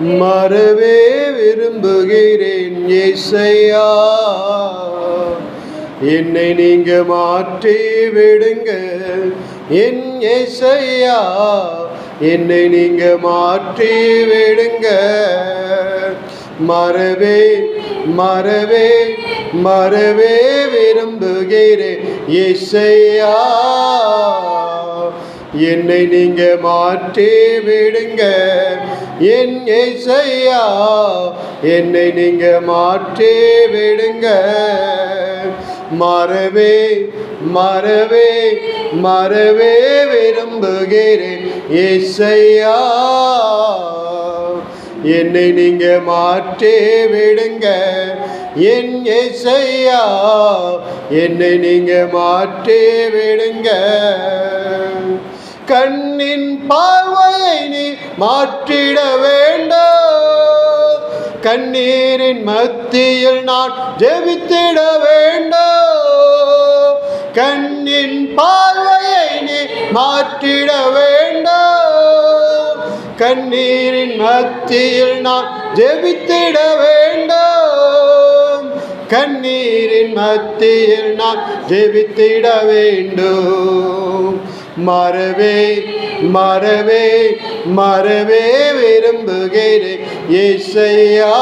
மறவே விரும்புகிறேன் இசையா என்னை நீங்க மாற்றி விடுங்க என் இசையா என்னை நீங்க மாற்றி விடுங்க மறவே மறவே மறவே விரும்புகிறேன் இசையா என்னை நீங்க மாற்றி விடுங்க. என் இசையா என்னை நீங்க மாற்றி விடுங்க. மறவே மறவே மறவே விரும்புகிறேன் ஏசையா. என்னை நீங்க மாற்றி விடுங்க. என் இசையா என்னை நீங்க மாற்றி விடுங்க. கண்ணின் பார்வையை நீ மாற்றிட வேண்டும். கண்ணீரின் மத்தியில் நான் ஜெபித்திட வேண்டும். கண்ணின் பார்வையை நீ மாற்றிட வேண்டும். கண்ணீரின் மத்தியில் நான் ஜெபித்திட வேண்டும். கண்ணீரின் மத்தியில் நான் ஜெபித்திட வேண்டும். மறவே மறவே மறவே விரும்புகிறேன் ஏசையா.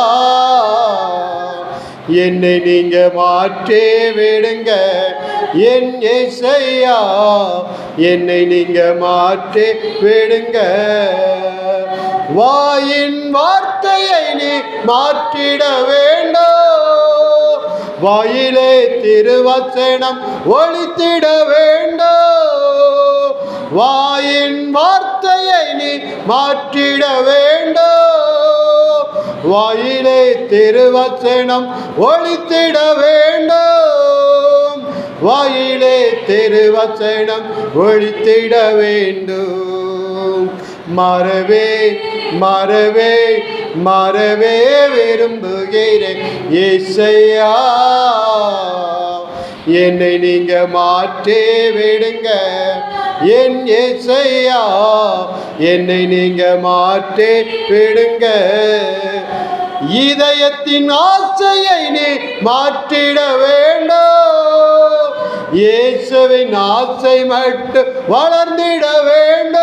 என்னை நீங்க மாற்றே விடுங்க என் ஏசையா. என்னை நீங்க மாற்றே விடுங்க. வாயின் வார்த்தையை நீ மாற்றிட வேண்டும் வாயிலே திருவச்சனம் ஒழித்திட வேண்டும் வாயின் வார்த்தையை நீ மாற்றிட வேண்டும். வாயிலே திருவச்சனம் ஒழித்திட வேண்டும். வாயிலே திருவச்சனம் ஒழித்திட வேண்டும். மறவே மறவே மறவே விரும்புகிறேன் இசையா என்னை நீங்க மாற்றே விடுங்க. என் ஏசையா என்னை நீங்க மாற்றே விடுங்க. இதயத்தின் ஆசையை நீ மாற்றிட வேண்டும். இயேசுவின் ஆசை மட்டும் வளர்ந்திட வேண்டும்.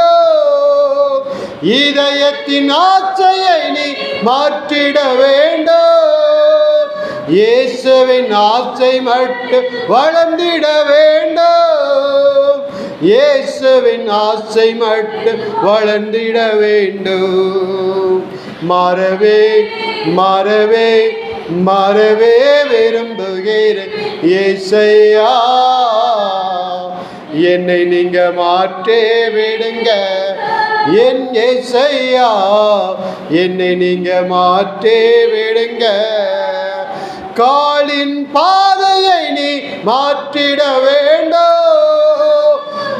இதயத்தின் ஆசையை நீ மாற்றிட வேண்டும். இயேசுவின் ஆசை மட்டும் வளர்ந்திட வேண்டும். இயேசுவின் ஆசை மட்டும் வளர்ந்திட வேண்டும். மறவே மறவே மறவே விரும்புகிறேன். இயேசையா என்னை நீங்க மாற்றே விடுங்க. என் ஏசையா என்னை நீங்க மாற்றே விடுங்க. காலின் பாதையை நீ மாற்றிட வேண்டும்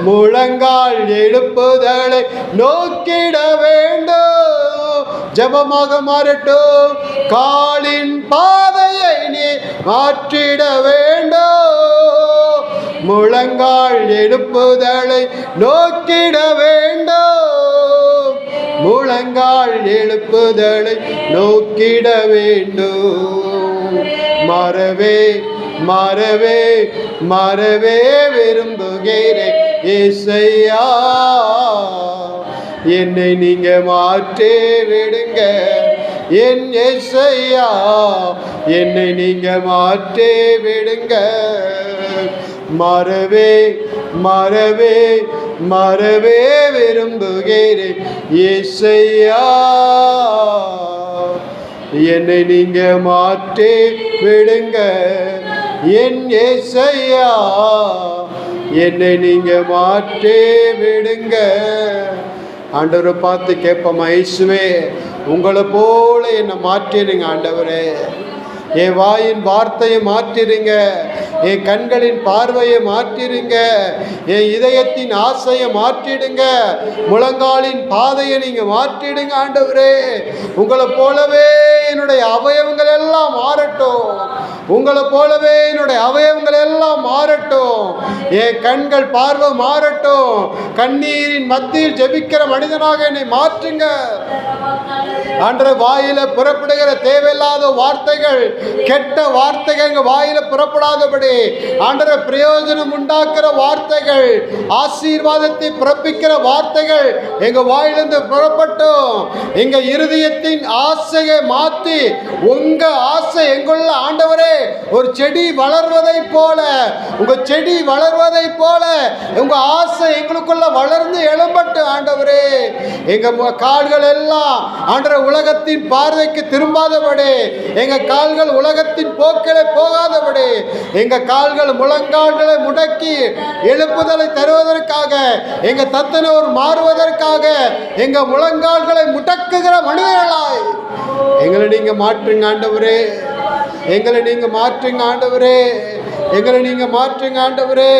முழங்கால் எழுப்புதலை நோக்கிட வேண்டும். ஜபமாக மாறட்டும். காலின் பாதையை நீ மாற்றிட வேண்டும். முழங்கால் எழுப்புதலை நோக்கிட வேண்டும். முழங்கால் எழுப்புதலை நோக்கிட வேண்டும். மறவே மறவே மறவே விரும்புகிறேன். ஏசையா என்னை நீங்க மாற்றி விடுங்க என் ஏசையா என்னை நீங்க மாற்றே விடுங்க மறவே மறவே மறவே விரும்புகிறேன். ஏசையா என்னை நீங்க மாற்றே விடுங்க என் ஏசையா என்னை நீங்க மாற்றி விடுங்க. ஆண்டவரை பார்த்து கேட்போம் ஐசுவே உங்களை போல என்னை மாற்றிடுங்க ஆண்டவரே. என் வாயின் வார்த்தையை மாற்றிடுங்க என் கண்களின் பார்வையை மாற்றிடுங்க என் இதயத்தின் ஆசையை மாற்றிடுங்க முழங்காலின் பாதையை நீங்கள் மாற்றிடுங்க ஆண்டவரே. உங்களை போலவே என்னுடைய அவயவங்கள் எல்லாம் மாறட்டும். உங்களை போலவே என்னுடைய அவயவங்கள் எல்லாம் மாறட்டும். என் கண்கள் பார்வை மாறட்டும். கண்ணீரின் மத்தியில் ஜெபிக்கிற மனிதனாக என்னை மாற்றுங்க. அன்ற வாயில புறப்படுகிற தேவையில்லாத வார்த்தைகள் கெட்ட வார்த்தைகள் எங்க வாயில புறப்படாதபடி ஆண்டர பிரயோஜனம் உண்டாக்குற வார்த்தைகள் ஆசீர்வாதத்தை பிறப்பிக்கிற வார்த்தைகள் எங்க வாயிலிருந்து புறப்பட்டும். எங்க இருதயத்தின் ஆசையை மாற்றி உங்க ஆசை எங்குள்ள ஒரு செடி வளர்வதை போல உங்க செடி வளர்வதை போல உங்க ஆசை எங்களுக்குள்ள வளர்ந்து எழும்பட்டு ஆண்டவரே. எங்க கால்கள் எல்லாம் ஆண்டர உலகத்தின் பார்வைக்கு திரும்பாதபடி எங்க கால்கள் உலகத்தின் போக்கிலே போகாதபடி எங்க கால்கள் முழங்கால்களை முடக்கி எழுப்புதலை தருவதற்காக எங்க தத்தனோர் மாறுவதற்காக எங்க முழங்கால்களை முடக்குகிற மனிதர்களாய் எங்களை நீங்க மாற்றுங்க ஆண்டவரே. எங்களை நீங்கள் மாற்றுங்க ஆண்டவரே. எங்களை நீங்கள் மாற்றுங்க ஆண்டவரே.